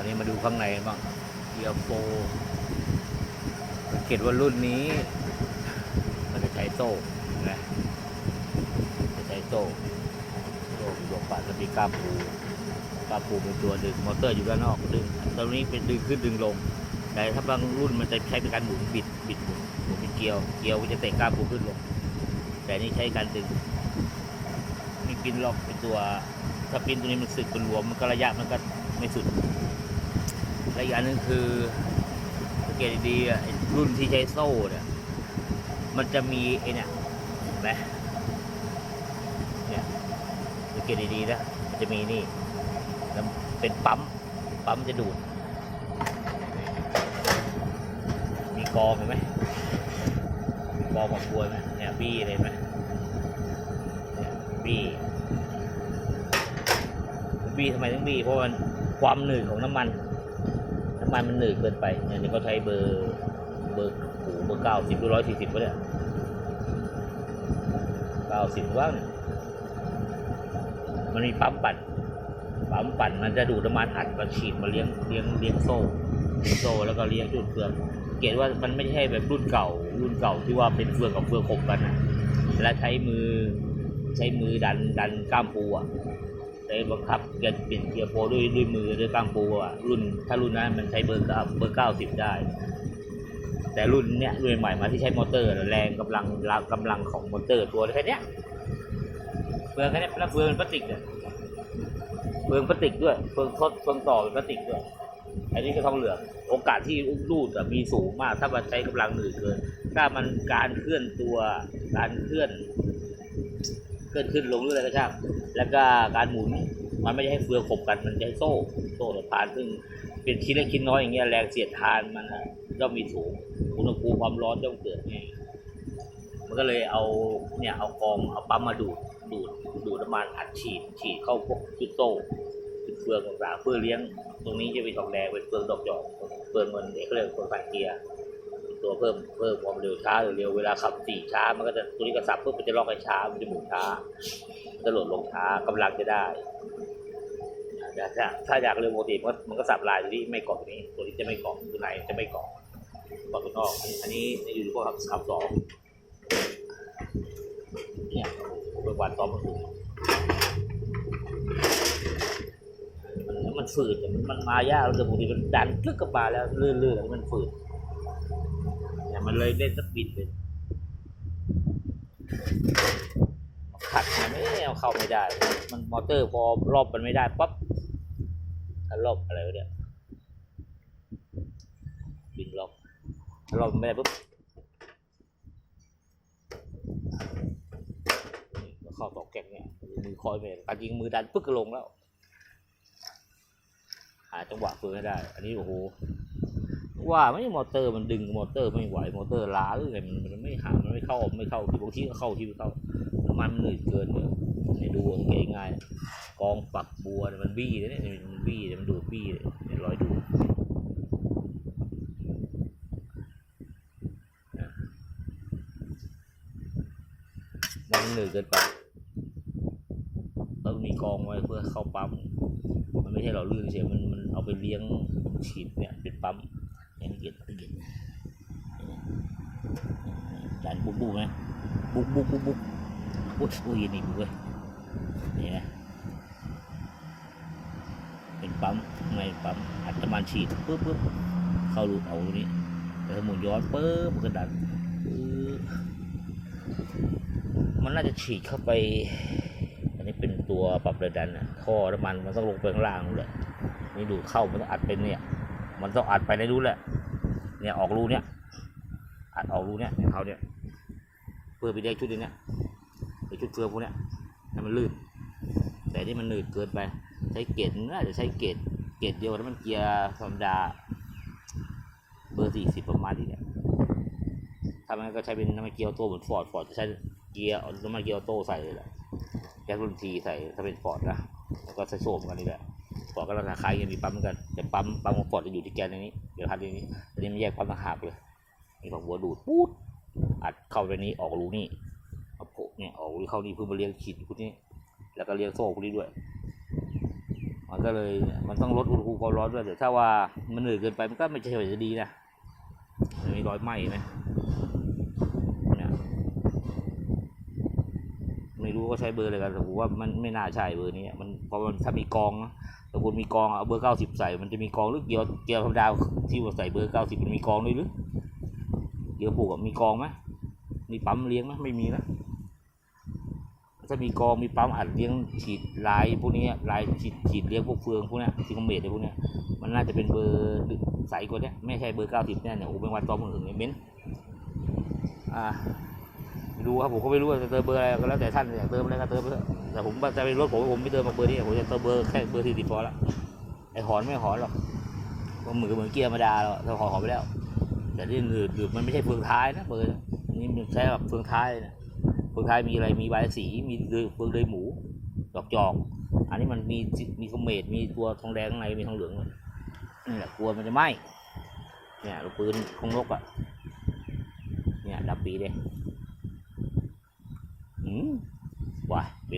อนนี้มาดูข้างในบ้างเกียร์โฟสังเกตว่ารุ่นนี้มันจะใช้โซ่นะจะใช้โซ่โซ่บวกปัดแล้วมีกล้ามปูกล้ามปูเป็นตัวดึงมอเตอร์อยู่ด้านนอกดึงตรงนี้เป็นดึงขึ้นดึงลง แต่ถ้าบางรุ่นมันจะใช้เป็นการหมุนบิดบิดหมุนหมุนเป็นเกลียวเกลียวก็จะเตะกล้ามปูขึ้นลง แต่นี่ใช้การดึงมีปินล็อกเป็นตัวถ้าปินตัวนี้มันสึกเป็นรวมมันก็ระยะมันก็ไม่สุด และอีกอันหนึงคือสังเกตดีๆอะรุ่นที่ใช้โซ่เนี่ย มันจะมีไอ้เนี่ยเห็นไหมเนี่ยสังเกตดีๆนะมันจะมีนี่แล้วเป็นปั๊มปั๊มจะดูดมีกองเห็นไหมมีกองมากลวยไหมเนี่ยบี้เลยไหมเนี่ยบี้บี้ทำไมต้องบี้เพราะมันความหนืดของน้ำมัน มันมันหนืดเกินไปเนี่ยเดี๋ยวเขาใช้เบอร์เบอร์โอ้โหเบอร์เก้าสิบหรือร้อยสี่สิบก็เนี่ยเก้าสิบว่างเนี่ยมันมีปั๊มปั่นปั๊มปั่นมันจะดูดน้ำมันอัดมาฉีดมาเลี้ยงเลี้ยงเลี้ยงโซ่โซ่แล้วก็เลี้ยงจุดเฟืองเกตว่ามันไม่ใช่แบบรุ่นเก่า รุ่นเก่าที่ว่าเป็นเฟืองกับเฟืองขบกันนะและใช้มือใช้มือดันดันก้ามปูอะ ใช้บังคับเกียร์เปลี่ยนเกียร์โฟด้วยด้วยมือด้วยกล้ามปูอะรุ่นถ้ารุ่นนั้นมันใช้เบอร์เก้าเบอร์เก้าสิบได้ แต่รุ่นเนี้ยรุ่นใหม่มาที่ใช้มอเตอร์แรงกำลังกำลังของมอเตอร์ตัวแค่เนี้ยเฟืองแค่เนี้ยแล้วเฟืองเป็นพลาสติกเนี่ยเฟืองพลาสติกด้วยเฟืองทดเฟืองต่อเป็นพลาสติกด้วยอันนี้ก็ทองเหลืองโอกาสที่รูดมีสูงมาก ถ้ามันใช้กำลังหนืดเกินถ้ามันการเคลื่อนตัวการเคลื่อน เคลื่อนขึ้นลงหรืออะไรก็ช่างแล้วก็การหมุนมันไม่ใช่ให้เฟือขบกันมันจะให้โซ่โซ่สะพานซึ่งเป็นชิ้นเล็กชิ้นน้อยอย่างเงี้ยแรงเสียดทานมันย่อมมีสูงอุณหภูมิความร้อนย่อมเกิดไงมันก็เลยเอาเนี่ยเอากองเอาปั๊มมาดูดดูดดูดน้ำมันอัดฉีดฉีดเข้าพวกชุดโซ่เป็นเฟืองต่างๆเพื่อเลี้ยงตรงนี้จะเป็นทองแดงเป็นเฟืองดอกจอกเฟืองเงินเอกเขาเรียกเฟืองผ่านเกียร์ ตัวเพิ่มเพิ่มความเร็วช้าหรือเร็วเวลาขับสี่ช้า มันก็จะตัวนี้ก็สับปุ๊บมันจะล็อกให้ช้ามันจะหมุนช้าจะโหลดลงช้ากำลังจะได้ถ้าถ้าอยากเร็วปกติมันก็มันก็สับลายตัวนี้ไม่เกาะตัวนี้ตัวนี้จะไม่เกาะตัวไหนจะไม่เกาะเกาะตัวนอก อันนี้อยู่ที่พวกขับขับสองเนี่ยเป็นวันตอมันมันมันฝืดมันมันมายากแล้วบางทีมันดันกึกกลับมาแล้วลื่นๆแล้วมันฝืดเนี่ย มันเลยเล่นสปีดเป็นขัดมันไม่เอาเข้าไม่ได้ มันมอเตอร์พอรอบมันไม่ได้ปั๊บถ้ารอบอะไรเนี่ยบินล็อกถ้ารอบไม่ได้ปุ๊บเข้าตอกแก๊กเนี่ยมือคอยไปการยิงมือดันปึ๊กก็ลงแล้ว หาจังหวะเฟืองให้ได้ อันนี้โอ้โห ว่าไม่มอเตอร์มันดึงมอเตอร์ไม่ไหวมอเตอร์ล้าหรือไงมันมันไม่หามันไม่เข้าไม่เข้าที่บางทีก็เข้าที่ไม่เข้าน้ำมันมันหนืดเกินเนี่ยเนี่ยดูงเกตง่ายๆกองปักบัวมันบี้เลยเนี่ยมันบี้เลยมันดูดบี้เลยเนี่ยรอยดูมันหนืดเกินไปต้องมีกองไว้เพื่อเข้าปั๊มมันไม่ใช่เราลื่นเฉยมันมันเอาไปเลี้ยงฉีดเนี่ยเป็นปั๊ม ยละเอียดละเอียดดันบุกบุกไหมบุกบุกบุกบุกอุ้ยอุ้ยนี่บุกเว้ยนี่นะเป็นปั๊มไงปั๊มอัดน้ำมันฉีดปุ๊บปุ๊บเข้ารูเอาตรงนี้แล้วหมุนย้อนปุ๊บมันก็ดันมันน่าจะฉีดเข้าไป อันนี้เป็นตัวปรับรงดันนะท่อน้ำมันมันต้องลงไปข้างล่างนู่นแหละนี่ดูดเข้ามันต้องอัดเป็นเนี่ย มันต้องอัดไปในรูแหละ เนี่ยออกรูเนี่ยอัดออกรูเนี่ยเขาเนี่ยเพื่อไปได้ชุดนี้เนี่ยไอชุดเฟือพวกเนี้ยให้มันลื่น แต่ที่มันหนืดเกินไป ใช้เกจน่าจะใช้เกจเกจเดียวแล้วมันเกียร์ธรรมดาเบอร์สี่สิบประมาณนี้เนี่ยถ้ามันก็ใช้เป็นน้ำมันเกียร์ออโต้เหมือนฟอร์ดฟอร์ดจะใช้เกียร์น้ำมันเกียร์ออโต้ใส่เลยแหละแก๊สรุ่นทีใส่ถ้าเป็นฟอร์ดนะแล้วก็ใส่โซ่เหมือนกันนี่แหละ ฟอร์ดก็ราคาคลายกันมีปั๊มเหมือนกันแต่ปั๊มปั๊มของฟอร์ดจะอยู่ที่แกนในนี้เดี๋ยวทันทีนี้อันนี้มันแยกปั๊มต่างหากเลยมีของหัวดูดปุ๊ดอัดเข้าไปนี้ออกรูนี่เอาโผล่เนี่ยออกรูเข้านี่เพื่อมาเลี้ยงขีดพวกนี้ แล้วก็เลี้ยงโซ่พวกนี้ด้วย มันก็เลยมันต้องลดอุณหภูมิความร้อนด้วยแต่ถ้าว่ามันเหนื่อยเกินไปมันก็ไม่ใช่ว่าจะดีนะมันมีรอยไหม้ไหมเนี่ยไม่รู้ว่าใช้เบอร์อะไรกันแต่ผมว่ามันไม่น่าใช่เบอร์นี้มันเพราะมันถ้ามีกอง นะแต่คุณมีกองเอาเบอร์เก้าสิบใส่ มันจะมีกองหรือเกียวเกียวธรรมดาที่ว่าใส่เบอร์เก้าสิบมันมีกองด้วยหรือเกียวผูกมีกองไหมมีปั๊มเลี้ยงไหมไม่มีนะถ้ามีกองมีปั๊มอัดเลี้ยงฉีดลายพวกนี้ลายฉีดฉีดเลี้ยงพวกเฟืองพวกนี้ซิงคอมเมตอะไรพวกนี้มันน่าจะเป็นเบอร์ใสกว่านี้ไม่ใช่เบอร์เก้าสิบแน่เนี่ยโอ้เป็นวันตอมอื่นเนี่ยเม้นอ่า ไม่รู้ครับผมก็ไม่รู้ว่าจะเติมเบอร์อะไรก็แล้วแต่ท่านอยากเติมอะไรก็เติมไปเถอะแต่ผมจะเป็นรถผมผมไม่เติมเบอร์นี้ผมจะเติมเบอร์แค่เบอร์สี่สิบพอละไอหอนไม่หอนหรอกก็เหมือนเหมือนเกียร์ธรรมดาแล้วถ้าหอนหอนไปแล้ว แต่ที่หนืดหนืดมันไม่ใช่เฟืองท้ายนะเบอร์นี่มันใช้แบบเฟืองท้ายเลยนะเฟืองท้ายมีอะไรมีใบสีมีเฟืองเดือยหมูดอกจอกอันนี้มันมีมีคอมเมดมีตัวทองแดงข้างในมีทองเหลืองนี่แหละกลัวมันจะไหม้เนี่ยลูกปืนของนกอะเนี่ยดับปีเลย อืมว้ายเป็